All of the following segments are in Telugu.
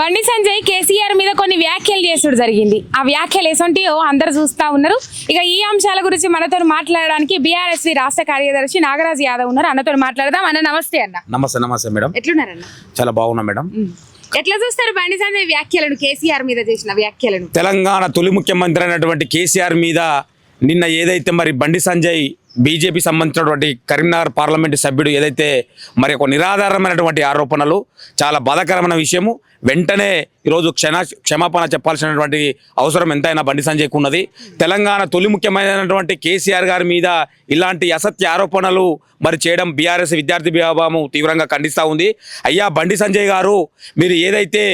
బండి సంజయ్ కేసీఆర్ మీద కొన్ని వ్యాఖ్యలు చేసుడు జరిగింది. ఆ వ్యాఖ్యలు ఎసొంటియో అందరు చూస్తా ఉన్నారు. ఇక ఈ అంశాల గురించి మనతో మాట్లాడడానికి బీఆర్ఎస్వి రాష్ట్ర కార్యదర్శి నాగరాజ్ యాదవ్ ఉన్నారు. అన్నతో మాట్లాడదాం. అన్న నమస్తే అన్న. నమస్తే నమస్తే మేడం. ఎట్లున్నారన్న? చాలా బాగున్నా మేడం. ఎట్లా చూస్తారు బండి సంజయ్ వ్యాఖ్యలను కేసీఆర్ మీద చేసిన వ్యాఖ్యలను? తెలంగాణ తొలి ముఖ్యమంత్రి అయినటువంటి కేసీఆర్ మీద నిన్న ఏదైతే మరి బండి సంజయ్ బీజేపీ సంబంధించినటువంటి కరీంనగర్ పార్లమెంటు సభ్యుడు ఏదైతే మరి ఒక నిరాధారమైనటువంటి ఆరోపణలు చాలా బాధాకరమైన విషయము వెంటనే ఈరోజు క్షణ క్షమాపణ చెప్పాల్సినటువంటి అవసరం ఎంతైనా బండి సంజయ్కు ఉన్నది. తెలంగాణ తొలి ముఖ్యమైనటువంటి కేసీఆర్ గారి మీద ఇలాంటి అసత్య ఆరోపణలు మరి చేయడం బీఆర్ఎస్ విద్యార్థి విభాగము తీవ్రంగా ఖండిస్తూ ఉంది. అయ్యా బండి సంజయ్ గారు మీరు ఏదైతే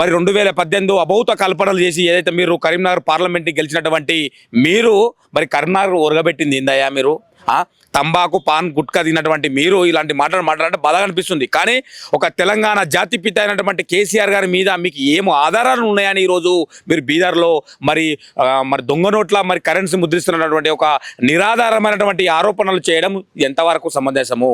మరి రెండు వేల పద్దెనిమిది అభౌత కల్పనలు చేసి ఏదైతే మీరు కరీంనగర్ పార్లమెంట్ని గెలిచినటువంటి మీరు మరి కరీంనగర్ ఒరగబెట్టింది ఏందయ్యా మీరు? ఆ? తంబాకు పాన్ గుట్కా తిన్నటువంటి మీరు ఇలాంటి మాటలు మాట్లాడంటే బాధగా అనిపిస్తుంది. కానీ ఒక తెలంగాణ జాతిపిత అయినటువంటి కేసీఆర్ గారి మీద మీకు ఏమో ఆధారాలు ఉన్నాయని ఈరోజు మీరు బీదర్లో మరి మరి దొంగ నోట్ల మరి కరెన్సీ ముద్రిస్తున్నటువంటి ఒక నిరాధారమైనటువంటి ఆరోపణలు చేయడం ఎంతవరకు సమంజసము?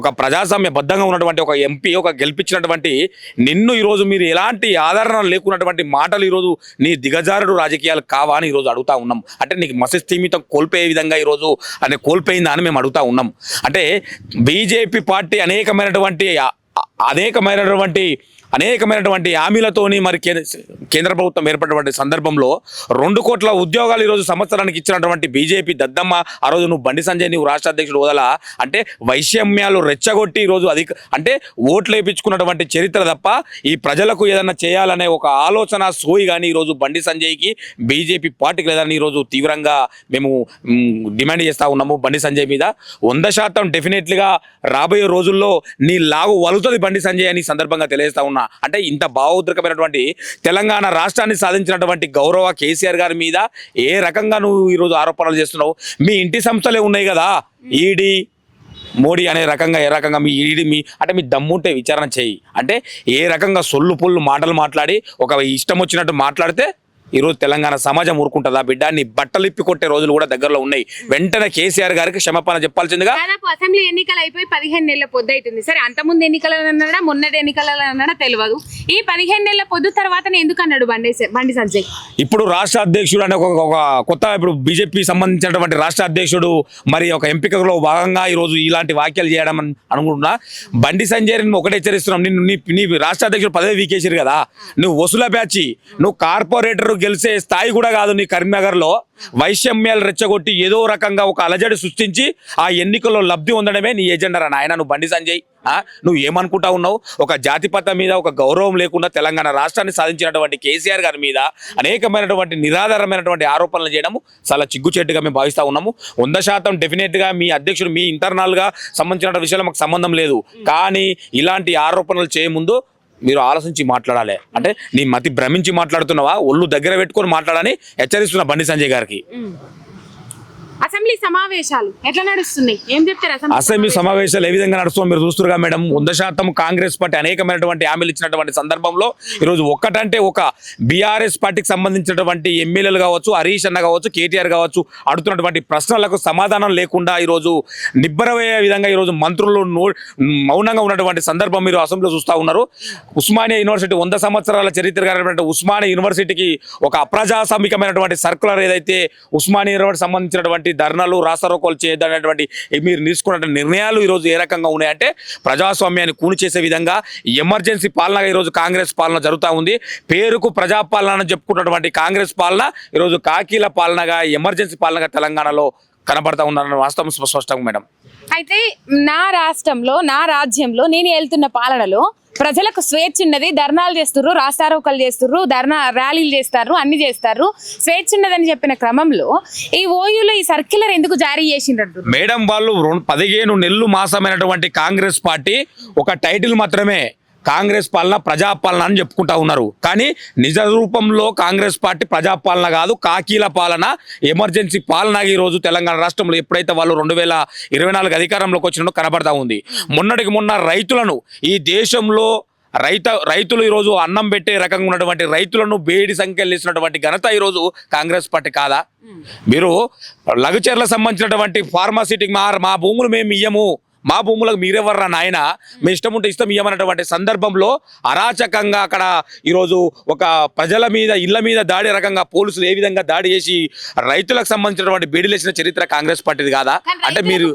ఒక ప్రజాస్వామ్యబద్ధంగా ఉన్నటువంటి ఒక ఎంపీ ఒక గెలిపించినటువంటి నిన్ను ఈరోజు మీరు ఎలాంటి ఆదరణ లేకున్నటువంటి మాటలు ఈరోజు నీ దిగజారుడు రాజకీయాలు కావా అని ఈరోజు అడుగుతా ఉన్నాం. అంటే నీకు మసిస్థిమితం కోల్పోయే విధంగా ఈరోజు అంటే కోల్పోయిందా అని మేము అడుగుతా ఉన్నాం. అంటే బీజేపీ పార్టీ అనేకమైనటువంటి అనేకమైనటువంటి అనేకమైనటువంటి హామీలతోని మరి కేంద్ర కేంద్ర ప్రభుత్వం ఏర్పడినటువంటి సందర్భంలో రెండు కోట్ల ఉద్యోగాలు ఈరోజు సంవత్సరానికి ఇచ్చినటువంటి బీజేపీ దద్దమ్మ ఆ రోజు నువ్వు బండి సంజయ్ నువ్వు రాష్ట్ర అధ్యక్షుడు వదల అంటే వైషమ్యాలు రెచ్చగొట్టి ఈరోజు అధిక అంటే ఓట్లు వేయించుకున్నటువంటి చరిత్ర తప్ప ఈ ప్రజలకు ఏదైనా చేయాలనే ఒక ఆలోచన సోయి కానీ ఈరోజు బండి సంజయ్కి బీజేపీ పార్టీకి లేదని ఈరోజు తీవ్రంగా మేము డిమాండ్ చేస్తా ఉన్నాము బండి సంజయ్ మీద. వంద శాతం డెఫినెట్లీగా రాబోయే రోజుల్లో నీ లాగు వలుతుంది బండి సంజయ్ అని సందర్భంగా తెలియజేస్తా ఉన్నా. అంటే ఇంత భావోద్రకమైనటువంటి తెలంగాణ రాష్ట్రాన్ని సాధించినటువంటి గౌరవ కేసీఆర్ గారి మీద ఏ రకంగా నువ్వు ఈరోజు ఆరోపణలు చేస్తున్నావు? మీ ఇంటి సంస్థలే ఉన్నాయి కదా. ఈడీ మోడీ అనే రకంగా ఏ రకంగా మీ ఈడి మీ అంటే మీ దమ్ముంటే విచారణ చేయి. అంటే ఏ రకంగా సొల్లు పుల్లు మాటలు మాట్లాడి ఒక ఇష్టం వచ్చినట్టు మాట్లాడితే ఈరోజు తెలంగాణ సమాజం ఊరుకుంటుందా బిడ్డ? నీ బట్టలు ఇప్పి కొట్టే రోజులు కూడా దగ్గరలో ఉన్నాయి. వెంటనే కేసీఆర్ గారికి క్షమాపణ చెప్పాల్సిందిగా దాదాపు అసెంబ్లీ ఎన్నికలు అయిపోయి పదిహేను నెలల పొద్దు అవుతుంది సరే అంతకుముందు ఎన్నికలు అన్నాడా? మొన్నటి ఎన్నికలు అన్నాడా? తెలియదు ఈ పదిహేను నెలల పొద్దు తర్వాతనే ఎందుకు అన్నాడు బండి బండి సంజయ్? ఇప్పుడు రాష్ట్ర అధ్యక్షుడు అంటే ఒక కొత్త ఇప్పుడు బీజేపీ సంబంధించినటువంటి రాష్ట్ర అధ్యక్షుడు మరి ఒక ఎంపికలో భాగంగా ఈరోజు ఇలాంటి వ్యాఖ్యలు చేయడం అని అనుకుంటున్నా. బండి సంజయ్ ఒకటే హెచ్చరిస్తున్నాం. నిన్ను నీ రాష్ట్ర అధ్యక్షుడు పదవి వీకేసారు కదా. నువ్వు వసూల బ్యాచి. నువ్వు కార్పొరేటర్ గెలిచే స్థాయి కూడా కాదు నీ కరీంనగర్లో. వైషమ్యాలు రెచ్చగొట్టి ఏదో రకంగా ఒక అలజడి సృష్టించి ఆ ఎన్నికల్లో లబ్ధి పొందడమే నీ ఎజెండా రా నాయన. నువ్వు బండి సంజయ్ ఆ? నువ్వు ఏమనుకుంటా ఉన్నావు? ఒక జాతిపత మీద ఒక గౌరవం లేకుండా తెలంగాణ రాష్ట్రాన్ని సాధించినటువంటి కేసీఆర్ గారి మీద అనేకమైనటువంటి నిరాధారమైనటువంటి ఆరోపణలు చేయడము చాలా చిగ్గుచెట్టుగా మేము భావిస్తా ఉన్నాము. వంద శాతం డెఫినెట్గా మీ అధ్యక్షుడు మీ ఇంటర్నల్గా సంబంధించిన విషయాలు మాకు సంబంధం లేదు. కానీ ఇలాంటి ఆరోపణలు చేయముందు మీరు ఆలోచించి మాట్లాడాలి. అంటే నీ మతి భ్రమించి మాట్లాడుతున్నావా? ఒళ్ళు దగ్గర పెట్టుకొని మాట్లాడని హెచ్చరిస్తున్నా బండి సంజయ్ గారికి. అసెంబ్లీ సమావేశాలు ఎట్లా నడుస్తున్నాయి? ఏం చెప్తారు అసెంబ్లీ సమావేశాలు? ఏ విధంగా నడుస్తుందో మీరు చూస్తురుగా మేడం. వంద శాతం కాంగ్రెస్ పార్టీ అనేకమైనటువంటి హామీలు ఇచ్చినటువంటి సందర్భంలో ఈరోజు ఒక్కటంటే ఒక బీఆర్ఎస్ పార్టీకి సంబంధించినటువంటి ఎమ్మెల్యేలు కావచ్చు హరీష్ అన్న కావచ్చు కేటీఆర్ కావచ్చు అడుగుతున్నటువంటి ప్రశ్నలకు సమాధానం లేకుండా ఈరోజు నిబ్బరమయ్యే విధంగా ఈరోజు మంత్రులు మౌనంగా ఉన్నటువంటి సందర్భం మీరు అసెంబ్లీలో చూస్తూ ఉన్నారు. ఉస్మానియా యూనివర్సిటీ వంద సంవత్సరాల చరిత్ర కలిగినటువంటి ఉస్మానియా యూనివర్సిటీకి ఒక అప్రజాస్వామికమైనటువంటి సర్కులర్ ఏదైతే ఉస్మానియా యూనివర్సిటీ సంబంధించినటువంటి ధర్నాలు రాస్తారోకోలు చేయదనేటువంటి మీరు తీసుకున్న నిర్ణయాలు ఈరోజు ఏ రకంగా ఉన్నాయంటే ప్రజాస్వామ్యాన్ని కూని చేసే విధంగా ఎమర్జెన్సీ పాలనగా ఈరోజు కాంగ్రెస్ పాలన జరుగుతూ ఉంది. పేరుకు ప్రజాపాలన అని చెప్పుకున్నటువంటి కాంగ్రెస్ పాలన ఈరోజు కాకీల పాలనగా ఎమర్జెన్సీ పాలనగా తెలంగాణలో కనబడతా ఉందన్న వాస్తవం స్పష్టంగా మేడం. అయితే నా రాష్ట్రంలో నా రాజ్యంలో నేను వెళ్తున్న పాలనలో ప్రజలకు స్వేచ్ఛ ఉన్నది ధర్నాలు చేస్తుర్రు రాస్తారోకలు చేస్తుర్రు ధర్నా ర్యాలీలు చేస్తారు అన్ని చేస్తారు. స్వేచ్ఛ ఉన్నదని చెప్పిన క్రమంలో ఈ ఓయూలో ఈ సర్క్యులర్ ఎందుకు జారీ చేసిండ్రు మేడం వాళ్ళు రెండు పదిహేను నెలలు మాసమైనటువంటి కాంగ్రెస్ పార్టీ ఒక టైటిల్ మాత్రమే కాంగ్రెస్ పాలన ప్రజాపాలన అని చెప్పుకుంటా ఉన్నారు. కానీ నిజ రూపంలో కాంగ్రెస్ పార్టీ ప్రజాపాలన కాదు కాకీల పాలన ఎమర్జెన్సీ పాలన ఈ రోజు తెలంగాణ రాష్ట్రంలో ఎప్పుడైతే వాళ్ళు రెండు వేల ఇరవై నాలుగు అధికారంలోకి వచ్చినో కనబడతా ఉంది. మొన్నటికి మొన్న రైతులను ఈ దేశంలో రైత రైతులు ఈరోజు అన్నం పెట్టే రకంగా ఉన్నటువంటి రైతులను బేడి సంఖ్యలు ఇచ్చినటువంటి ఘనత ఈరోజు కాంగ్రెస్ పార్టీ కాదా? మీరు లఘుచర్ల సంబంధించినటువంటి ఫార్మాసిటీకి మా మా భూములు మేము ఇయ్యము. మా భూములకు మీరెవర్రా నాయన. మీ ఇష్టం ఉంటే ఇష్టం ఇవ్వమన్నటువంటి సందర్భంలో అరాచకంగా అక్కడ ఈరోజు ఒక ప్రజల మీద ఇళ్ళ మీద దాడి రకంగా పోలీసులు ఏ విధంగా దాడి చేసి రైతులకు సంబంధించినటువంటి బీడీలేసిన చరిత్ర కాంగ్రెస్ పార్టీది కాదా? అంటే మీరు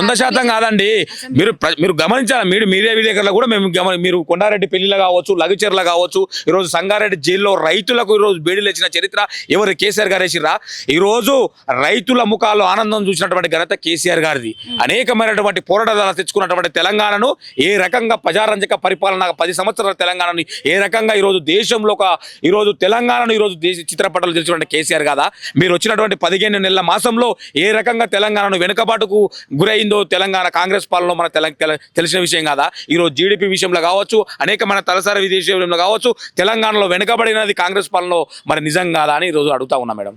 వంద శాతం కాదండి. మీరు మీరు గమనించాలి మీరు మీడియా విలేకరులు కూడా మేము గమని మీరు కొండారెడ్డి పెళ్ళిలో కావచ్చు లగచర్ల కావచ్చు ఈరోజు సంగారెడ్డి జైల్లో రైతులకు ఈరోజు బేడీలు ఇచ్చిన చరిత్ర ఎవరు కేసీఆర్ గారు వేసిర్రా? ఈరోజు రైతుల ముఖాల్లో ఆనందం చూసినటువంటి ఘనత కేసీఆర్ గారిది. అనేకమైనటువంటి పోరాటాలు తెచ్చుకున్నటువంటి తెలంగాణను ఏ రకంగా ప్రజారంజక పరిపాలన పది సంవత్సరాల తెలంగాణని ఏ రకంగా ఈరోజు దేశంలో ఒక ఈరోజు తెలంగాణను ఈరోజు దేశ చిత్రపటాలు తెలిసినటువంటి కేసీఆర్ కదా? మీరు వచ్చినటువంటి పదిహేను నెలల మాసంలో ఏ రకంగా తెలంగాణను వెనుకబాటుకు గురైందో తెలంగాణ కాంగ్రెస్ పాలనలో మన తెల- తెలిసిన విషయం కాదా? ఈరోజు జీడిపి విషయంలో కావచ్చు అనేకమైన తలసరి విషయంలో కావచ్చు తెలంగాణలో వెనుకబడినది కాంగ్రెస్ పాలనలో మరి నిజం కాదా అని ఈరోజు అడుగుతా ఉన్నా మేడం.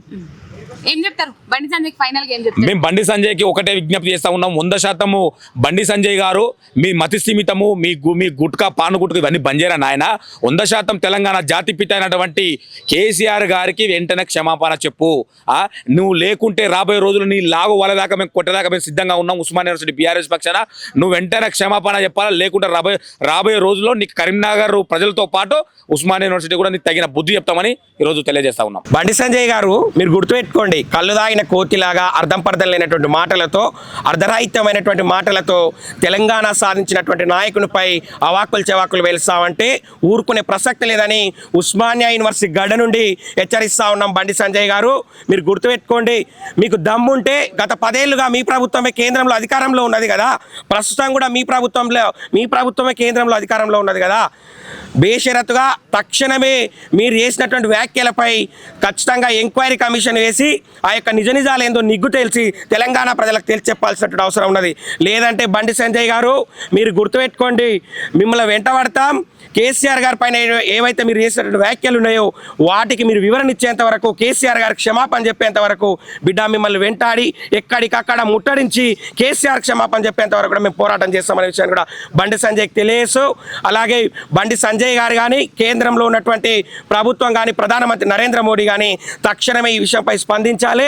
ఏం చెప్తారు? బండి సంజయ్ ఫైనల్గా ఏం చెప్తారు? మేము బండి సంజయ్కి ఒకటే విజ్ఞప్తి చేస్తా ఉన్నాం. వంద శాతము బండి సంజయ్ గారు మీ మతి స్థిమితము మీ గు- మీ గుట్కా పాను గుట్క ఇవన్నీ బంజేరా నాయన. వంద శాతం తెలంగాణ జాతి పిత అయినటువంటి కేసీఆర్ గారికి వెంటనే క్షమాపణ చెప్పు. ఆ నువ్వు లేకుంటే రాబోయే రోజులు నీ లాగు వాళ్ళదాకా మేము కొట్టేదాకా మేము సిద్ధంగా ఉన్నాం. ఉస్మాన్ యూనివర్సిటీ బీఆర్ఎస్ పక్షాన. నువ్వు వెంటనే క్షమాపణ చెప్పాలా? లేకుంటే రాబోయే రాబోయే రోజుల్లో నీకు కరీంనగర్ ప్రజలతో పాటు ఉస్మాన్ యూనివర్సిటీ కూడా నీకు తగిన బుద్ధి చెప్తామని ఈరోజు తెలియజేస్తా ఉన్నాం. బండి సంజయ్ గారు మీరు గుర్తుపెట్టుకోండి. కళ్ళు దాగిన కోతిలాగా అర్థం పర్థం లేనటువంటి మాటలతో అర్ధరాహిత్యమైనటువంటి మాటలతో తెలంగాణ సాధించినటువంటి నాయకునిపై అవాకులు చెవాకులు వెలుస్తామంటే ఊరుకునే ప్రసక్తి లేదని ఉస్మానియా యూనివర్సిటీ గడ్డ నుండి హెచ్చరిస్తా ఉన్నాం బండి సంజయ్ గారు. మీరు గుర్తుపెట్టుకోండి మీకు దమ్ముంటే గత పదేళ్ళుగా మీ ప్రభుత్వమే కేంద్రంలో అధికారంలో ఉన్నది కదా. ప్రస్తుతం కూడా మీ ప్రభుత్వంలో మీ ప్రభుత్వమే కేంద్రంలో అధికారంలో ఉన్నది కదా. బేషరతుగా తక్షణమే మీరు చేసినటువంటి వ్యాఖ్యలపై ఖచ్చితంగా ఎంక్వైరీ కమిషన్ వేసి ఆ యొక్క నిజ నిజాలు ఏందో నిగ్గు తెలిసి తెలంగాణ ప్రజలకు తెలిసి చెప్పాల్సినటువంటి అవసరం ఉన్నది. లేదంటే బండి సంజయ్ గారు మీరు గుర్తుపెట్టుకోండి మిమ్మల్ని వెంటబడతాం. కేసీఆర్ గారి పైన ఏవైతే మీరు చేసినటువంటి వ్యాఖ్యలు ఉన్నాయో వాటికి మీరు వివరణ ఇచ్చేంత వరకు కేసీఆర్ గారికి క్షమాపణ చెప్పేంత వరకు బిడ్డ మిమ్మల్ని వెంటాడి ఎక్కడికక్కడ ముట్టడించి కేసీఆర్ క్షమాపణ చెప్పేంత వరకు కూడా మేము పోరాటం చేస్తామనే విషయాన్ని కూడా బండి సంజయ్కి తెలియసు అలాగే బండి సంజయ్ గారు కానీ కేంద్రంలో ఉన్నటువంటి ప్రభుత్వం కానీ ప్రధానమంత్రి నరేంద్ర మోడీ కానీ తక్షణమే ఈ విషయంపై స్పందించాలి.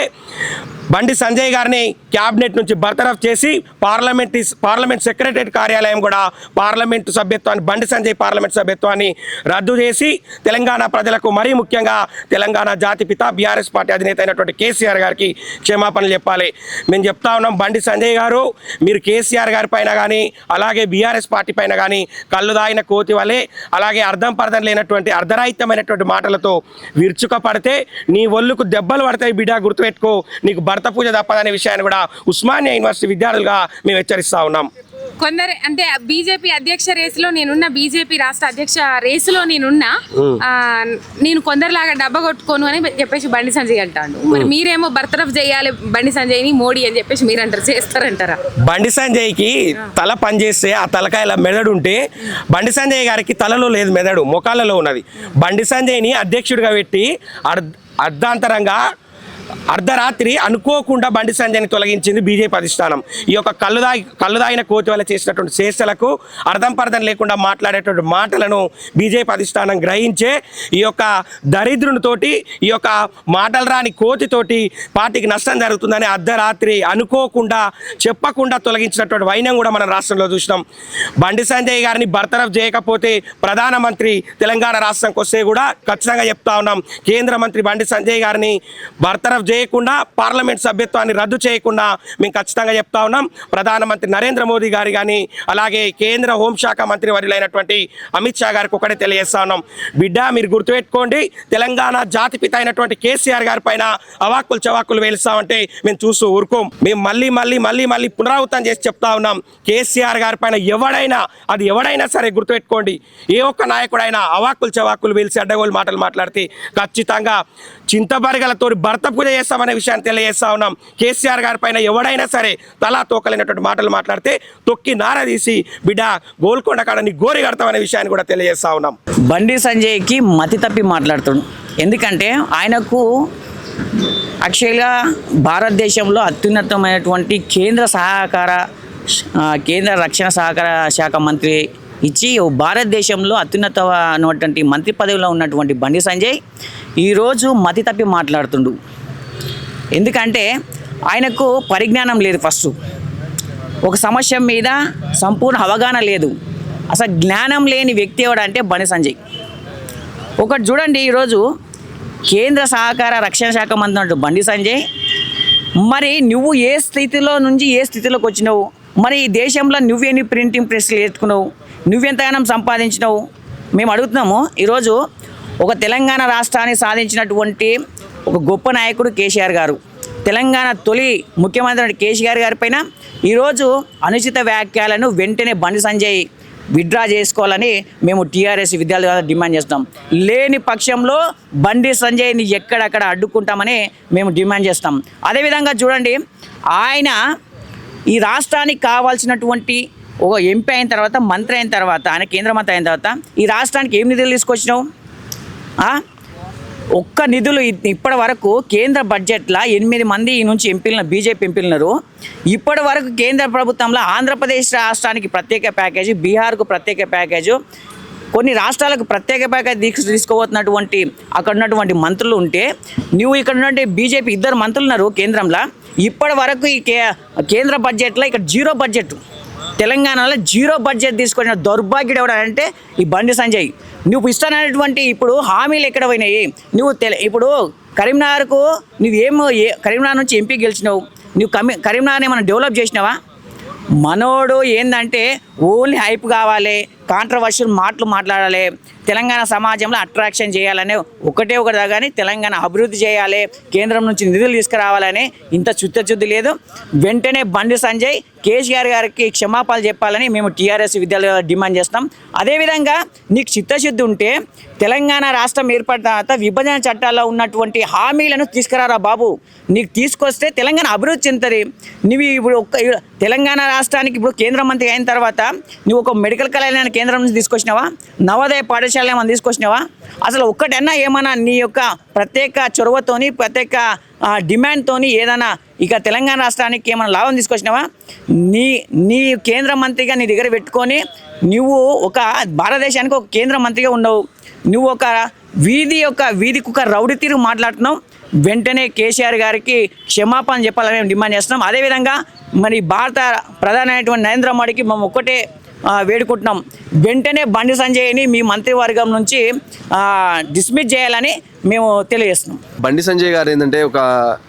బండి సంజయ్ గారిని క్యాబినెట్ నుంచి బర్తరఫ్ చేసి పార్లమెంట్ పార్లమెంట్ సెక్రటరీ కార్యాలయం కూడా పార్లమెంటు సభ్యత్వాన్ని బండి సంజయ్ పార్లమెంట్ సభ్యత్వాన్ని రద్దు చేసి తెలంగాణ ప్రజలకు మరీ ముఖ్యంగా తెలంగాణ జాతిపిత బీఆర్ఎస్ పార్టీ అధినేత అయినటువంటి కేసీఆర్ గారికి క్షమాపణలు చెప్పాలి. మేము చెప్తా ఉన్నాం బండి సంజయ్ గారు మీరు కేసీఆర్ గారి పైన కానీ అలాగే బీఆర్ఎస్ పార్టీ పైన కానీ కళ్ళు దాగిన కోతి వలె అలాగే అర్థం పర్థం లేనటువంటి అర్ధరాహిత్యమైనటువంటి మాటలతో విరుచుక పడితే నీ ఒళ్ళుకు దెబ్బలు పడతాయి బిడ్డ గుర్తుపెట్టుకో. నీకు భర్త పూజ తప్పదనే విషయాన్ని కూడా ఉస్మానియా యూనివర్సిటీ విద్యార్థులుగా మేము హెచ్చరిస్తా ఉన్నాం. కొందరు అంటే బీజేపీ అధ్యక్ష రేసులో నేనున్న బీజేపీ రాష్ట్ర అధ్యక్ష రేసులో నేనున్నా నేను కొందరిలాగా డబ్బా కొట్టుకోను అని చెప్పేసి బండి సంజయ్ అంటాడు. మరి మీరేమో బర్తరఫ్ చేయాలి బండి సంజయ్ని మోడీ అని చెప్పేసి మీరు అంటారు చేస్తారంటారా? బండి సంజయ్కి తల పనిచేస్తే ఆ తలకాయల మెదడు ఉంటే బండి సంజయ్ గారికి తలలో లేదు మెదడు ముఖాలలో ఉన్నది. బండి సంజయ్ని అధ్యక్షుడిగా పెట్టి అర్ధ అర్ధాంతరంగా అర్ధరాత్రి అనుకోకుండా బండి సంజయ్ని తొలగించింది బీజేపీ అధిష్టానం. ఈ యొక్క కళ్ళుదాయి కళ్ళుదాయిన కోతి వల్ల చేసినటువంటి చేష్టలకు అర్థం పర్థం లేకుండా మాట్లాడేటువంటి మాటలను బీజేపీ అధిష్టానం గ్రహించే ఈ యొక్క దరిద్రునితోటి ఈ యొక్క మాటలు రాని కోతితోటి పార్టీకి నష్టం జరుగుతుందని అర్ధరాత్రి అనుకోకుండా చెప్పకుండా తొలగించినటువంటి వైనం కూడా మనం రాష్ట్రంలో చూసినాం. బండి సంజయ్ గారిని బర్తరఫ్ చేయకపోతే ప్రధానమంత్రి తెలంగాణ రాష్ట్రంకి వస్తే కూడా ఖచ్చితంగా చెప్తా ఉన్నాం. కేంద్ర మంత్రి బండి సంజయ్ గారిని బర్తరఫ్ చేయకుండా పార్లమెంట్ సభ్యత్వాన్ని రద్దు చేయకుండా మేము ఖచ్చితంగా చెప్తా ఉన్నాం. ప్రధానమంత్రి నరేంద్ర మోదీ గారి కానీ అలాగే కేంద్ర హోంశాఖ మంత్రి వర్యులైనటువంటి అమిత్ షా గారికి ఒకటే తెలియజేస్తా ఉన్నాం. బిడ్డ మీరు గుర్తుపెట్టుకోండి తెలంగాణ జాతిపిత అయినటువంటి కేసీఆర్ గారి పైన అవాక్కులు చవాకులు వేలుస్తామంటే మేము చూస్తూ ఊరుకోం. మేము మళ్ళీ మళ్ళీ మళ్ళీ మళ్ళీ పునరావృతం చేసి చెప్తా ఉన్నాం. కేసీఆర్ గారి పైన ఎవడైనా అది ఎవడైనా సరే గుర్తుపెట్టుకోండి. ఏ ఒక్క నాయకుడైనా అవాక్కులు చవాకులు వేలిసి అడ్డగోలు మాటలు మాట్లాడితే ఖచ్చితంగా చింతబరగలతో భర్త పూజ చేస్తామనే విషయాన్ని తెలియజేస్తా ఉన్నాం. కేసీఆర్ గారి పైన ఎవడైనా సరే తలా తోకలేనటువంటి మాటలు మాట్లాడితే తొక్కి నారదీసి బిడ్డ గోల్కొండ కాడని గోరి కడతామనే విషయాన్ని కూడా తెలియజేస్తా ఉన్నాం. బండి సంజయ్కి మతి తప్పి మాట్లాడుతుండు. ఎందుకంటే ఆయనకు యాక్చువల్గా భారతదేశంలో అత్యున్నతమైనటువంటి కేంద్ర సహకార కేంద్ర రక్షణ సహకార శాఖ మంత్రి ఇచ్చి భారతదేశంలో అత్యున్నతమైనటువంటి మంత్రి పదవిలో ఉన్నటువంటి బండి సంజయ్ ఈరోజు మతి తప్పి మాట్లాడుతుండు. ఎందుకంటే ఆయనకు పరిజ్ఞానం లేదు ఫస్ట్. ఒక సమస్య మీద సంపూర్ణ అవగాహన లేదు. అసలు జ్ఞానం లేని వ్యక్తి ఎవడంటే బండి సంజయ్. ఒకటి చూడండి ఈరోజు కేంద్ర సహకార రక్షణ శాఖ మంత్రి అంటూ బండి సంజయ్. మరి నువ్వు ఏ స్థితిలో నుంచి ఏ స్థితిలోకి వచ్చినావు? మరి ఈ దేశంలో నువ్వేని ప్రింటింగ్ ప్రెస్లు ఎత్తుకున్నావు నువ్వెంతగానం సంపాదించినావు? మేము అడుగుతున్నాము ఈరోజు ఒక తెలంగాణ రాష్ట్రాన్ని సాధించినటువంటి ఒక గొప్ప నాయకుడు కేసీఆర్ గారు. తెలంగాణ తొలి ముఖ్యమంత్రి కేసీఆర్ గారి పైన ఈరోజు అనుచిత వ్యాఖ్యలను వెంటనే బండి సంజయ్ విత్డ్రా చేసుకోవాలని మేము టీఆర్ఎస్ విద్యార్థుల ద్వారా డిమాండ్ చేస్తాం లేని పక్షంలో బండి సంజయ్ని ఎక్కడక్కడ అడ్డుకుంటామని మేము డిమాండ్ చేస్తాం. అదేవిధంగా చూడండి ఆయన ఈ రాష్ట్రానికి కావాల్సినటువంటి ఒక ఎంపీ అయిన తర్వాత మంత్రి అయిన తర్వాత ఆయన కేంద్ర మంత్రి అయిన తర్వాత ఈ రాష్ట్రానికి ఏం నిధులు తీసుకొచ్చినావు? ఒక్క నిధులు ఇప్పటి వరకు కేంద్ర బడ్జెట్లో ఎనిమిది మంది ఈ నుంచి ఎంపీలను బీజేపీ ఎంపీలున్నారు ఇప్పటి వరకు కేంద్ర ప్రభుత్వంలో ఆంధ్రప్రదేశ్ రాష్ట్రానికి ప్రత్యేక ప్యాకేజీ బీహార్కు ప్రత్యేక ప్యాకేజ్ కొన్ని రాష్ట్రాలకు ప్రత్యేక ప్యాకేజ్ తీసు తీసుకోబోతున్నటువంటి అక్కడ ఉన్నటువంటి మంత్రులు ఉంటే నువ్వు ఇక్కడ ఉన్నటువంటి బీజేపీ ఇద్దరు మంత్రులు ఉన్నారు కేంద్రంలో ఇప్పటి వరకు ఈ కే కేంద్ర బడ్జెట్లో ఇక్కడ జీరో బడ్జెట్. తెలంగాణలో జీరో బడ్జెట్ తీసుకొచ్చిన దౌర్భాగ్యుడు ఎవడంటే ఈ బండి సంజయ్. నువ్వు ఇస్తానటువంటి ఇప్పుడు హామీలు ఎక్కడ పోయినాయి? నువ్వు తెల ఇప్పుడు కరీంనగర్కు నువ్వేమో ఏ కరీంనగర్ నుంచి ఎంపీ గెలిచినావు? నువ్వు కమి కరీంనగర్ ఏమైనా డెవలప్ చేసినావా? మనోడు ఏంటంటే ఓన్లీ హైప్ కావాలి కాంట్రవర్షియల్ మాటలు మాట్లాడాలి తెలంగాణ సమాజంలో అట్రాక్షన్ చేయాలని ఒకటే ఒకటి కానీ తెలంగాణ అభివృద్ధి చేయాలి కేంద్రం నుంచి నిధులు తీసుకురావాలని ఇంత చుత్తచుద్ది లేదు. వెంటనే బండి సంజయ్ కేసీఆర్ గారికి క్షమాపణలు చెప్పాలని మేము టీఆర్ఎస్ విద్యాలయాలు డిమాండ్ చేస్తాం. అదేవిధంగా నీకు చిత్తశుద్ధి ఉంటే తెలంగాణ రాష్ట్రం ఏర్పడిన తర్వాత విభజన చట్టాల్లో ఉన్నటువంటి హామీలను తీసుకురారా బాబు. నీకు తీసుకొస్తే తెలంగాణ అభివృద్ధి చెందుతుంది. నువ్వు ఇప్పుడు ఒక్క తెలంగాణ రాష్ట్రానికి ఇప్పుడు కేంద్ర మంత్రి అయిన తర్వాత నువ్వు ఒక మెడికల్ కళాశాల కేంద్రం నుంచి తీసుకొచ్చినావా? నవోదయ పాఠశాల ఏమైనా తీసుకొచ్చినావా? అసలు ఒక్కటన్నా ఏమైనా నీ యొక్క ప్రత్యేక చొరవతోని ప్రత్యేక డిమాండ్తోని ఏదైనా ఇక తెలంగాణ రాష్ట్రానికి ఏమైనా లాభం తీసుకొచ్చినావా? నీ నీ కేంద్ర మంత్రిగా నీ దగ్గర పెట్టుకొని నువ్వు ఒక భారతదేశానికి ఒక కేంద్ర మంత్రిగా ఉండవు. నువ్వు ఒక వీధి యొక్క వీధికి ఒక రౌడీ తీరు మాట్లాడుతున్నావు. వెంటనే కేసీఆర్ గారికి క్షమాపణ చెప్పాలని మేము డిమాండ్ చేస్తున్నాం. అదేవిధంగా మరి భారత ప్రధానమైనటువంటి నరేంద్ర మోడీకి మేము ఒక్కటే వేడుకుంటున్నాం. వెంటనే బండి సంజయ్ని మీ మంత్రివర్గం నుంచి డిస్మిస్ చేయాలని మేము తెలియజేస్తున్నాం. బండి సంజయ్ గారు ఏంటంటే ఒక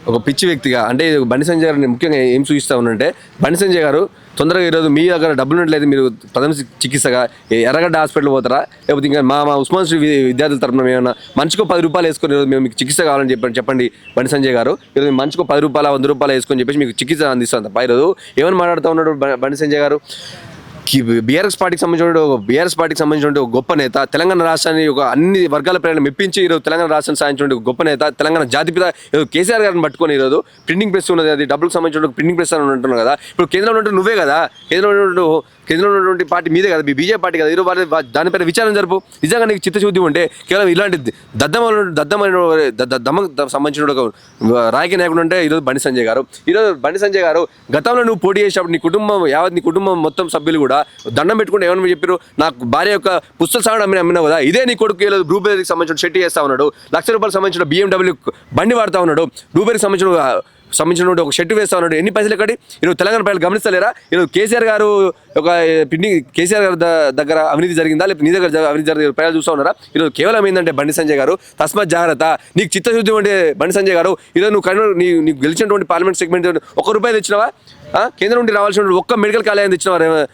ఒక పిచ్చి వ్యక్తిగా అంటే బండి సంజయ్ గారిని ముఖ్యంగా ఏం సూచిస్తా ఉన్నంటే బండి సంజయ్ గారు తొందరగా ఈరోజు మీ దగ్గర డబ్బులు ఉన్నట్లయితే మీరు ప్రథమ చికిత్సగా ఎర్రగడ్డ హాస్పిటల్ పోతారా? లేకపోతే ఇంకా మా మా ఉస్మాన్ శ్రీ విద్యార్థుల తరఫున ఏమైనా మంచికో పది రూపాయలు వేసుకొని ఈరోజు మేము మీకు చికిత్స కావాలని చెప్పండి చెప్పండి బండి సంజయ్ గారు. ఈరోజు మంచికో పది రూపాయలు వంద రూపాయలు వేసుకొని చెప్పేసి మీకు చికిత్స అందిస్తాం తప్ప. ఈరోజు ఏమని మాట్లాడుతూ ఉన్నాడు బండి సంజయ్ గారు? బీఆర్ఎస్ పార్టీకి సంబంధించిన బీఆర్ఎస్ పార్టీకి సంబంధించిన గొప్ప నేత తెలంగాణ రాష్ట్రాన్ని ఒక అన్ని వర్గాల ప్రేరణ మెప్పించి ఈరోజు తెలంగాణ రాష్ట్రాన్ని సాధించిన గొప్ప నేత తెలంగాణ జాతిపిత కేసీఆర్ గారిని పట్టుకొని ఈరోజు ప్రింటింగ్ ప్రెస్ ఉన్నది అది డబ్బులకు సంబంధించిన ప్రింటింగ్ ప్రెస్ అని ఉంటున్నావు కదా. ఇప్పుడు కేంద్రంలో ఉంటే నువ్వే కదా కేంద్రంలో ఉన్నటువంటి కేంద్రంలో ఉన్నటువంటి పార్టీ మీదే కదా మీ బీజేపీ పార్టీ కదా ఈరోజు వారి దానిపైన విచారణ జరుపు. నిజంగా నీకు చిత్తశుద్ధి ఉంటే కేవలం ఇలాంటి దద్దమైన దద్దమైన ద- సంబంధించిన ఒక రాజకీయ నాయకుడు అంటే ఈరోజు బండి సంజయ్ గారు. ఈరోజు బండి సంజయ్ గారు గతంలో నువ్వు పోటీ చేసినప్పుడు నీ కుటుంబం యావత్ నీ కుటుంబం మొత్తం సభ్యులు కూడా దండం పెట్టుకుంటే ఏమని చెప్పారు నాకు భార్య యొక్క పుస్తక సాగడం అమ్మిన అమ్మినావు కదా? ఇదే నీ కొడుకు ఈరోజు బ్లూబెర్రీకి సంబంధించిన షెట్టి చేస్తా ఉన్నాడు. లక్ష రూపాయలకు సంబంధించిన బిఎండబ్ల్యూ బండి వాడుతా ఉన్నాడు. బ్లూబెర్రీకి సంబంధించిన సంబంధించిన ఒక షెడ్ వేస్తా ఉన్నాడు. ఎన్ని పైసలు ఎక్కడి? ఈరోజు తెలంగాణ ప్రజలు గమనిస్తలేరా? ఈరోజు కేసీఆర్ గారు ఒక పిండి కేసీఆర్ గారి దగ్గర అవినీతి జరిగిందా? లేకపోతే నీ దగ్గర అవినీతి జరిగింది ప్రజలు చూస్తూ ఉన్నారా? ఈరోజు కేవలం ఏంటంటే బండి సంజయ్ గారు? తస్మత్ జాగ్రత్త. నీకు చిత్తశుద్ధి ఉంటే బండి సంజయ్ గారు ఈరోజు నువ్వు కరీంనగర్ నీ నీకు గెలిచినటువంటి పార్లమెంట్ సెగ్మెంట్ ఒక్క రూపాయి తెచ్చినావా? కేంద్రం నుండి రావాల్సిన ఒక్క మెడికల్ కాలేజ్ తెచ్చినవారు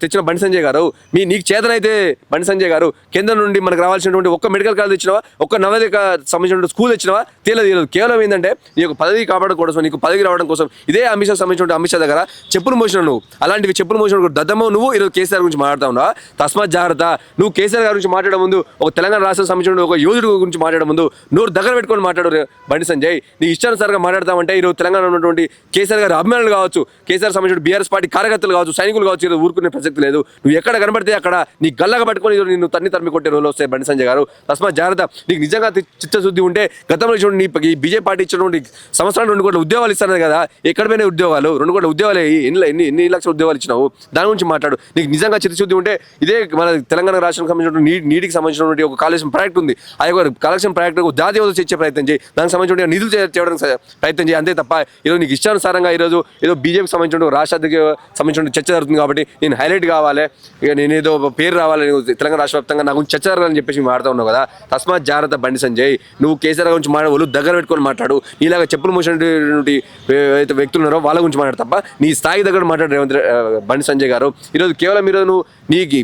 తెచ్చిన బండి సంజయ్ గారు. మీ నీకు చేతనైతే బండి సంజయ్ గారు కేంద్రం నుండి మనకు రావాల్సినటువంటి ఒక్క మెడికల్ కాలేజ్ తెచ్చినవా? ఒక్క నవోదయ సంబంధించిన స్కూల్ తెచ్చినవా? తేలేదు తెలియదు కేవలం ఏంటంటే నీ యొక్క పదవి కాపాడడం కోసం నీకు పదవి రావడం కోసం ఇదే అమిత్ షా సంబంధించిన అమిత్ షా దగ్గర చెప్పులు మోసిన నువ్వు. అలాంటివి చెప్పులు మోసిన దద్దమ్మ నువ్వు ఈరోజు కేసీఆర్ గురించి మాట్లాడుతా ఉన్నావా? తస్మాత్ జాగ్రత్త. నువ్వు కేసీఆర్ గారి గురించి మాట్లాడే ముందు ఒక తెలంగాణ రాష్ట్రం సంబంధించిన ఒక యోధుడు గురించి మాట్లాడే ముందు నోరు దగ్గర పెట్టుకొని మాట్లాడు బండి సంజయ్. నీ ఇష్టానుసారంగా మాట్లాడతామంటే ఈరోజు తెలంగాణ ఉన్నటువంటి కేసీఆర్ గారి అభిమానులు కావచ్చు కేసీఆర్ సంబంధించిన బీఆర్ఎస్ పార్టీ కార్యకర్తలు కావచ్చు సైనికులు కావచ్చు ఈరోజు ఊరుకునే ప్రసక్తి లేదు. నువ్వు ఎక్కడ కనబడితే అక్కడ నీ గల్లగా పట్టుకొని నిన్ను తన్ని తరిమి కొట్టే రోజులు వస్తాయి బండి సంజయ్ గారు. తస్మా జాగ్రత్త. నీకు నిజంగా చిత్తశుద్ధి ఉంటే గతంలో చూడండి నీ ఈ బీజేపీ పార్టీ ఇచ్చినటువంటి సంవత్సరాలు రెండు కోట్ల ఉద్యోగాలు ఇస్తాను కదా ఎక్కడ పోయినా ఉద్యోగాలు? రెండు కోట్ల ఉద్యోగాలు ఎన్ని ఎన్ని ఎన్ని లక్షల ఉద్యోగాలు ఇచ్చినావు? దాని గురించి మాట్లాడు. నీకు నిజంగా చిత్తశుద్ధి ఉంటే ఇదే మన తెలంగాణ రాష్ట్రానికి సంబంధించిన నీ నీటికి సంబంధించినటువంటి ఒక కాలుష్యం ప్రాజెక్ట్ ఉంది. ఆ యొక్క కాలుష్యం ప్రాజెక్ట్ జాతీయ హోదా తెచ్చే ప్రయత్నం చేయి. దానికి సంబంధించిన నిధులు చేయడానికి ప్రయత్నం చేయి. అంతే తప్ప ఈరోజు నీకు ఇష్టానుసారంగా ఈరోజు ఏదో బీజేపీకి సంబంధించిన రాష్ట్రానికి సంబంధించిన చర్చ జరుగుతుంది కాబట్టి నేను హైలైట్ కావాలి. ఇక నేను ఏదో ఒక పేరు రావాలి తెలంగాణ రాష్ట్ర వ్యాప్తంగా నాకు చర్చ అని చెప్పేసి మాట్లాడుతూ ఉన్నావు కదా. తస్మాత్ జాగ్రత్త బండి సంజయ్ నువ్వు కేసీఆర్ గురించి మాట్లాడు వాళ్ళు దగ్గర పెట్టుకొని మాట్లాడు. నీలాగా చెప్పులు మూసినటువంటి వ్యక్తులు ఉన్నారో వాళ్ళ గురించి మాట్లాడు తప్ప నీ స్థాయి దగ్గర మాట్లాడు రేవంత్ బండి సంజయ్ గారు. ఈరోజు కేవలం ఈరోజు నువ్వు నీకు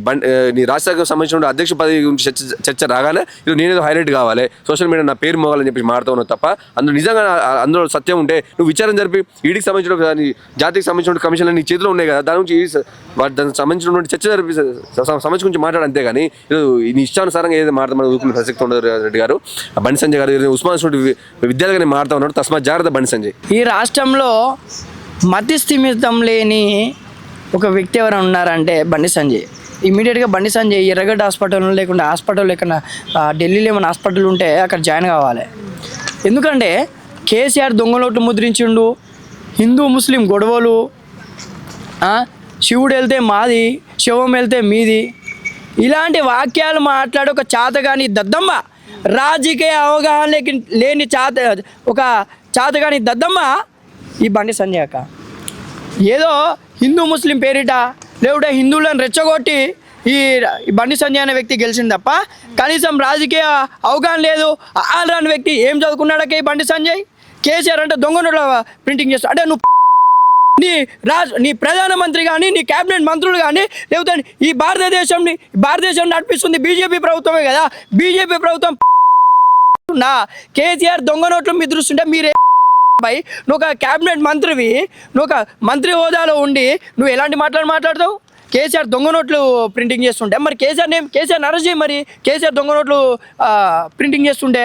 నీ రాష్ట్రానికి సంబంధించిన అధ్యక్ష పదవి గురించి చర్చ చర్చ రాగానే ఇది నేనేదో హైలైట్ కావాలి. సోషల్ మీడియా నా పేరు మోగాలని చెప్పి మారుతా ఉన్నావు తప్ప అందులో నిజంగా అందులో సత్యం ఉంటే నువ్వు విచారం జరిపి ఈడికి సంబంధించిన జాతికి సంబంధించిన కమిషన్లు నీ చేతిలో ఉన్నాయి కదా దాని గురించి వాటి దానికి సంబంధించినటువంటి చర్చ జరిపి సంబంధించి సమస్య గురించి మాట్లాడు అంతేగాని కానీ నీ ఇష్టానుసారంగా ఏదైతే మాట్లాడమని ఊరుకునే ప్రసక్తి ఉండదు రెడ్డి గారు. ఆ బండి సంజయ్ గారు ఉస్మాన్ స్టూడెంట్ విద్యార్థిగా మారుతా ఉన్నాడు తస్మాత్ జాగ్రత్త బండి సంజయ్. ఈ రాష్ట్రంలో మతి స్థిమితం లేని ఒక వ్యక్తి ఎవరైనా ఉన్నారంటే బండి సంజయ్. ఇమీడియట్గా బండి సంజయ్ ఎర్రగడ్డ హాస్పిటల్ లేకుండా హాస్పిటల్ లేకుండా ఢిల్లీలో ఏమైనా హాస్పిటల్ ఉంటే అక్కడ జాయిన్ కావాలి. ఎందుకంటే కేసీఆర్ దొంగలోట్లు ముద్రించిండు హిందూ ముస్లిం గొడవలు శివుడు వెళ్తే మాది శివం వెళ్తే మీది. ఇలాంటి వాక్యాలు మాట్లాడే ఒక చాతగాని దద్దమ్మ రాజకీయ అవగాహన లేని చాత ఒక చాతగాని దద్దమ్మ ఈ బండి సంజయ్ అక్క. ఏదో హిందూ ముస్లిం పేరిట లేకుంటే హిందువులను రెచ్చగొట్టి ఈ బండి సంజయ్ అనే వ్యక్తి గెలిచింది తప్ప కనీసం రాజకీయ అవగాహన లేదు. ఆల్రాని వ్యక్తి ఏం చదువుకున్నాడకే ఈ బండి సంజయ్? కేసీఆర్ అంటే దొంగ నోట్ల ప్రింటింగ్ చేస్తాడు అంటే నువ్వు నీ రాజ్ నీ ప్రధానమంత్రి కానీ నీ కేబినెట్ మంత్రులు కానీ లేకపోతే ఈ భారతదేశంని భారతదేశం నడిపిస్తుంది బీజేపీ ప్రభుత్వమే కదా? బీజేపీ ప్రభుత్వం నా కేసీఆర్ దొంగ నోట్లు మీ దృష్టి మీరే భయ్ నువ్వు ఒక క్యాబినెట్ మంత్రివి నువ్వు ఒక మంత్రి హోదాలో ఉండి నువ్వు ఎలాంటి మాట్లాడి మాట్లాడతావు? కేసీఆర్ దొంగ నోట్లు ప్రింటింగ్ చేస్తుంటే మరి కేసీఆర్ నేమ్ కేసీఆర్ అరెస్ట్ చేయి మరి? కేసీఆర్ దొంగ నోట్లు ప్రింటింగ్ చేస్తుంటే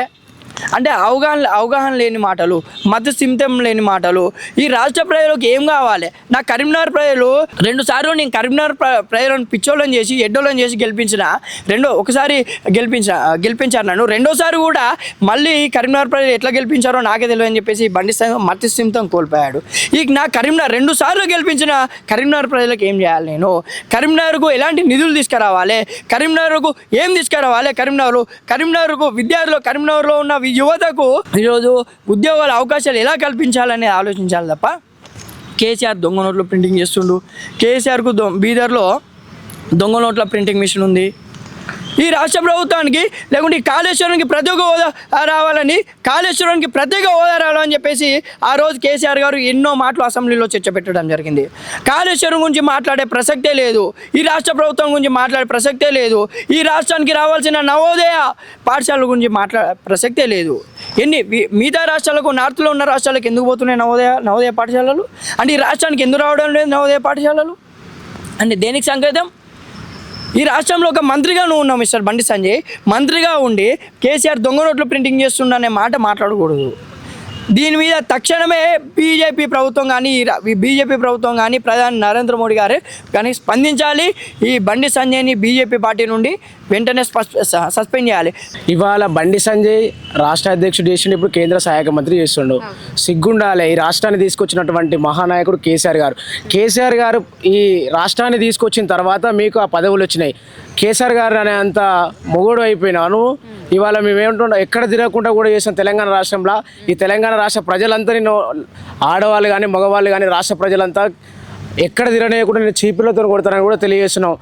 అంటే అవగాహన అవగాహన లేని మాటలు మత సింతం లేని మాటలు. ఈ రాష్ట్ర ప్రజలకు ఏం కావాలి? నా కరీంనగర్ ప్రజలు రెండు సార్లు నేను కరీంనగర్ ప్ర- ప్రజలను పిచ్చోళ్ళని చేసి ఎడ్డోళ్ళని చేసి గెలిపించిన రెండో ఒకసారి గెలిపించిన గెలిపించారు నన్ను. రెండోసారి కూడా మళ్ళీ కరీంనగర్ ప్రజలు ఎట్లా గెలిపించారో నాకే తెలియదు అని చెప్పేసి బండి సంఘం మతి కోల్పోయాడు. ఈ నా కరీంనగర్ రెండు సార్లు గెలిపించిన కరీంనగర్ ప్రజలకు ఏం చేయాలి నేను? కరీంనగర్కు ఎలాంటి నిధులు తీసుకురావాలి? కరీంనగర్కు ఏం తీసుకురావాలి? కరీంనగర్ కరీంనగర్కు విద్యార్థులు కరీంనగర్లో ఉన్న యువతకు ఈరోజు ఉద్యోగాల అవకాశాలు ఎలా కల్పించాలని ఆలోచించాలి తప్ప? కేసీఆర్ దొంగ నోట్లు ప్రింటింగ్ చేస్తుండు. కేసీఆర్కు దొ బీదర్లో దొంగ నోట్ల ప్రింటింగ్ మిషన్ ఉంది. ఈ రాష్ట్ర ప్రభుత్వానికి లేకుంటే ఈ కాళేశ్వరానికి ప్రత్యేక హోదా రావాలని కాళేశ్వరానికి ప్రత్యేక హోదా రావాలని చెప్పేసి ఆ రోజు కేసీఆర్ గారు ఎన్నో మాటలు అసెంబ్లీలో చర్చ పెట్టడం జరిగింది. కాళేశ్వరం గురించి మాట్లాడే ప్రసక్తే లేదు. ఈ రాష్ట్ర ప్రభుత్వం గురించి మాట్లాడే ప్రసక్తే లేదు. ఈ రాష్ట్రానికి రావాల్సిన నవోదయ పాఠశాలల గురించి మాట్లాడే ప్రసక్తే లేదు. ఎన్ని మిగతా రాష్ట్రాలకు నార్త్లో ఉన్న రాష్ట్రాలకు ఎందుకు పోతున్నాయి నవోదయ నవోదయ పాఠశాలలు? అంటే ఈ రాష్ట్రానికి ఎందుకు రావడం లేదు నవోదయ పాఠశాలలు? అంటే దేనికి సంకేతం? ఈ రాష్ట్రంలో ఒక మంత్రిగా నువ్వు ఉన్నావు మిస్టర్ బండి సంజయ్. మంత్రిగా ఉండి కేసీఆర్ దొంగ నోట్లు ప్రింటింగ్ చేస్తుండనే మాట మాట్లాడకూడదు. దీని మీద తక్షణమే బీజేపీ ప్రభుత్వం కానీ బీజేపీ ప్రభుత్వం కానీ ప్రధాని నరేంద్ర మోడీ గారు కానీ స్పందించాలి. ఈ బండి సంజయ్ని బీజేపీ పార్టీ నుండి వెంటనే సస్పెండ్ చేయాలి. ఇవాళ బండి సంజయ్ రాష్ట్ర అధ్యక్షుడు చేసిండు ఇప్పుడు కేంద్ర సహాయక మంత్రి చేస్తుండు. సిగ్గుండాలి ఈ రాష్ట్రాన్ని తీసుకొచ్చినటువంటి మహానాయకుడు కేసీఆర్ గారు. కేసీఆర్ గారు ఈ రాష్ట్రాన్ని తీసుకొచ్చిన తర్వాత మీకు ఆ పదవులు వచ్చినాయి. కేసీఆర్ గారు అనే అంత మొగుడు అయిపోయినాను. ఇవాళ మేమేమంటున్నాం ఎక్కడ తిరగకుండా కూడా చేసిన తెలంగాణ రాష్ట్రంలో ఈ తెలంగాణ రాష్ట్ర ప్రజలంతా నేను ఆడవాళ్ళు కానీ మగవాళ్ళు కానీ రాష్ట్ర ప్రజలంతా ఎక్కడ తిరగనేయకుండా నేను చీపులతో కొడతానని కూడా తెలియజేస్తున్నాం.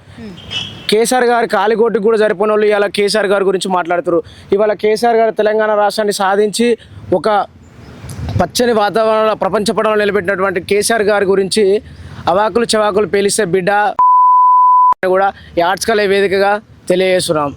కేసీఆర్ గారి కాలిగోటికి కూడా సరిపోయిన వాళ్ళు ఇవాళ కేసీఆర్ గారి గురించి మాట్లాడుతారు ఇవాళ కేసీఆర్ గారు తెలంగాణ రాష్ట్రాన్ని సాధించి ఒక పచ్చని వాతావరణంలో ప్రపంచ పటంలో నిలబెట్టినటువంటి కేసీఆర్ గారి గురించి అవాకులు చవాకులు పేలిస్తే బిడ్డ కూడా ఈ ఆర్ట్స్ కళ వేదికగా తెలియజేస్తున్నాం.